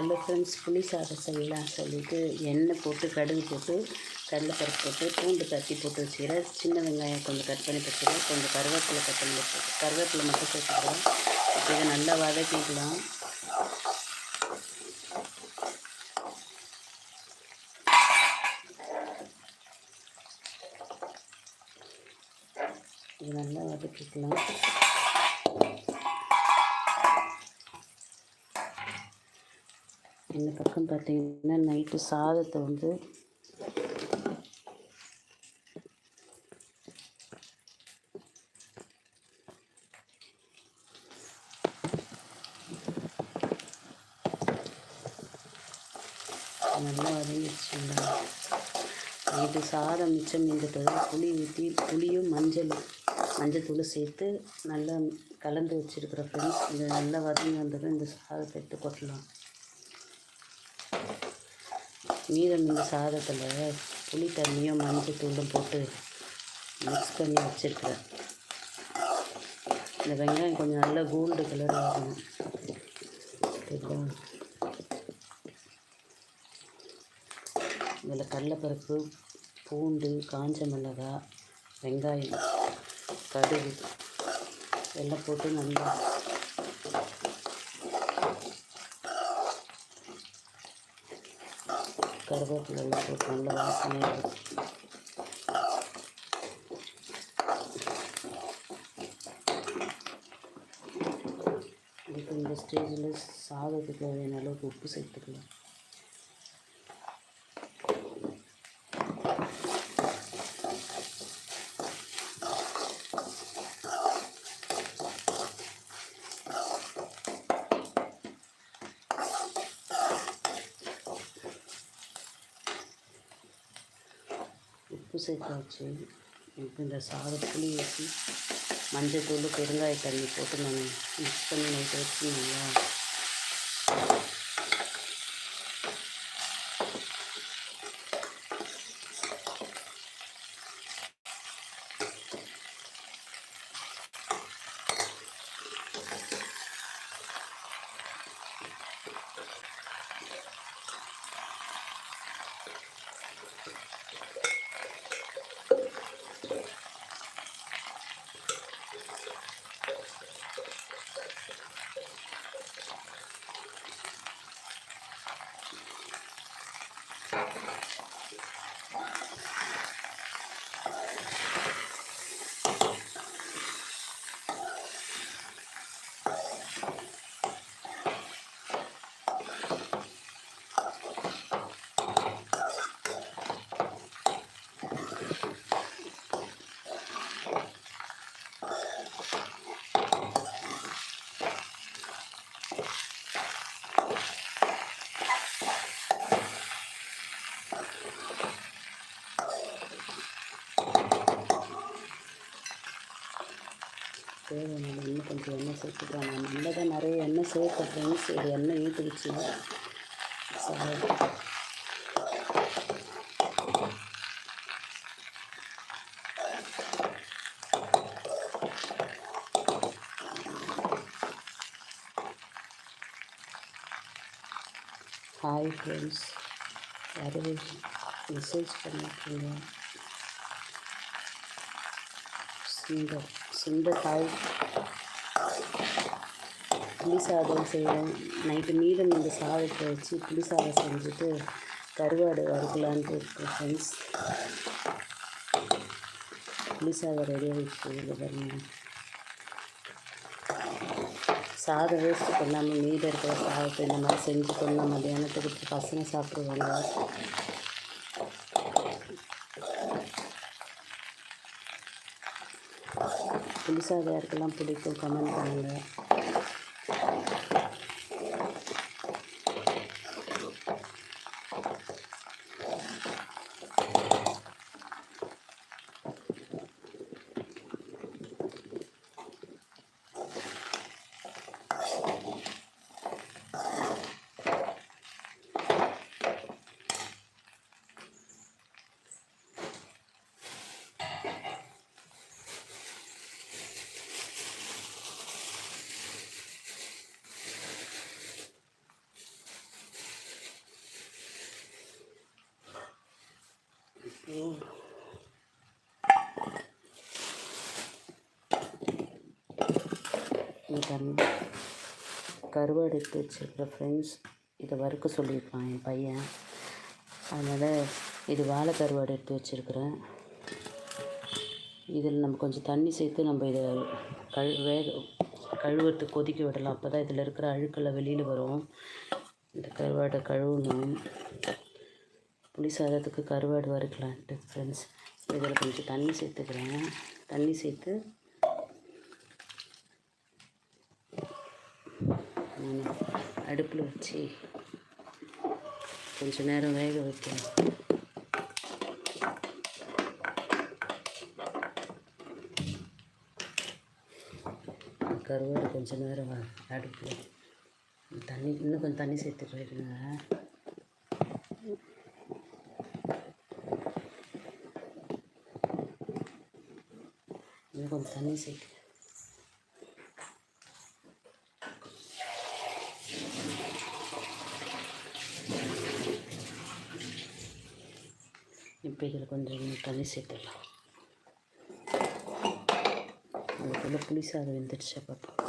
Hello friends புளி சாதம் செய்யலாம் சொல்லிட்டு எண்ணெய் போட்டு கடுகு போட்டு கடலைப்பருப்பு போட்டு பூண்டு தட்டி போட்டு வச்சுக்கிறேன். சின்ன வெங்காயம் கொஞ்சம் கட் பண்ணி வச்சுக்கிறேன். கொஞ்சம் கருவேப்பிலை கட் பண்ணி வச்சுக்கிறேன். கருவேப்பிலை மட்டும் சேர்த்துக்கிறேன். இதை நல்லா வதக்கிக்கலாம். இது நல்லா வதக்கிக்கலாம். இந்த பக்கம் பார்த்தீங்கன்னா நைட்டு சாதத்தை வந்து நல்லா வதங்கிடுச்சுங்களா நைட்டு சாதம் மிச்சம் மீந்துட்டது புளி ஊற்றி புளியும் மஞ்சள் மஞ்சள் தூள் சேர்த்து நல்லா கலந்து வச்சுருக்கிற ஃப்ரெண்ட்ஸ் இது நல்லா வதங்கி வந்ததும் இந்த சாதத்தை எடுத்து கொட்டலாம். மீதம் இந்த சாதத்தில் புளி தண்ணியும் மஞ்சள் தூளும் போட்டு மிக்ஸ் பண்ணி வச்சுருக்கிறேன். இந்த வெங்காயம் கொஞ்சம் நல்லா கோல்டு கலர் ஆகணும். சரிங்களா இதில் கடலைப்பருப்பு பூண்டு காஞ்ச மிளகாய் வெங்காயம் கடுகு எல்லாம் போட்டு நல்லா கருவேப்பிலை போட்டு நல்லா வாசனையாக இருக்கும் இப்போ இந்த ஸ்டேஜில் சாதத்துக்கு தேவையான அளவுக்கு உப்பு சேர்த்துக்கலாம். உப்பு சேர்த்தாச்சு இப்போ இந்த சாத புளி ஊற்றி மஞ்சள் தூள் பெருங்காய தண்ணி போட்டு நான் மிக்ஸ் பண்ணி நைட்டு வச்சுருந்தீங்களா Thank you. தேவையான இன்னும் கொஞ்சம் எண்ணெய் சேர்த்துக்கலாம்? நான் நம்ம தான் நிறைய எண்ணெய் சேர்த்துக்கிறேன் சரி எண்ணெய் ஈட்டுக்குச்சு சாதம் ஹாய் ஃப்ரெண்ட்ஸ் யாரும் மெசேஜ் பண்ணியிருக்கீங்க சுந்தர் சுண்டைக்காய் புளி சாதம் செய்வோம். நைட்டு மீதம் இந்த சாதத்தை வச்சு புளி சாதம் செஞ்சுட்டு கருவாடு வறுக்கலான்ட்டு இருக்கேன் ஃப்ரெண்ட்ஸ் புளி சாதம் ரெடியாக வச்சு இல்லை பாருங்க. சாதம் வேஸ்ட்டு பண்ணாமல் மீதம் இருக்கிற சாதத்தை இந்த மாதிரி செஞ்சு கொண்டா மத்தியானத்துக்கு பசங்க சாப்பிடுவாங்க. புதுசாக யாருக்கெல்லாம் பிடிக்கும் கமெண்ட் பண்ணுங்கள் கருவாடு எடுத்து வச்சுருக்கிற ஃப்ரெண்ட்ஸ் இதை வறுக்க சொல்லியிருப்பான் என் பையன். அதனால் இது வாழை கருவாடு எடுத்து வச்சுருக்குறேன் இதில் நம்ம கொஞ்சம் தண்ணி சேர்த்து நம்ம இதை கழு வேக கழுவுறது கொதிக்க விடலாம். அப்போ தான் இதில் இருக்கிற அழுக்கெல்லாம் வெளியில் வரும். இந்த கருவாடை கழுவணும். புளி சாதத்துக்கு கருவாடு வறுக்கலான்ட்டு ஃப்ரெண்ட்ஸ் இதில் கொஞ்சம் தண்ணி சேர்த்துக்கிறேன். தண்ணி சேர்த்து நான் அடுப்பில் வச்சு கொஞ்ச நேரம் வேக வைக்கணும் கருவாடு கொஞ்ச நேரம் அடுப்பில். தண்ணி இன்னும் கொஞ்சம் தண்ணி சேர்த்துக்கிறேங்க கொஞ்சம் தண்ணி சேர்த்து இப்போ இதில் கொஞ்சம் தண்ணி சேர்த்துடலாம். அதுக்குள்ளே புளிசாதம் வெந்துடுச்சா பார்ப்போம்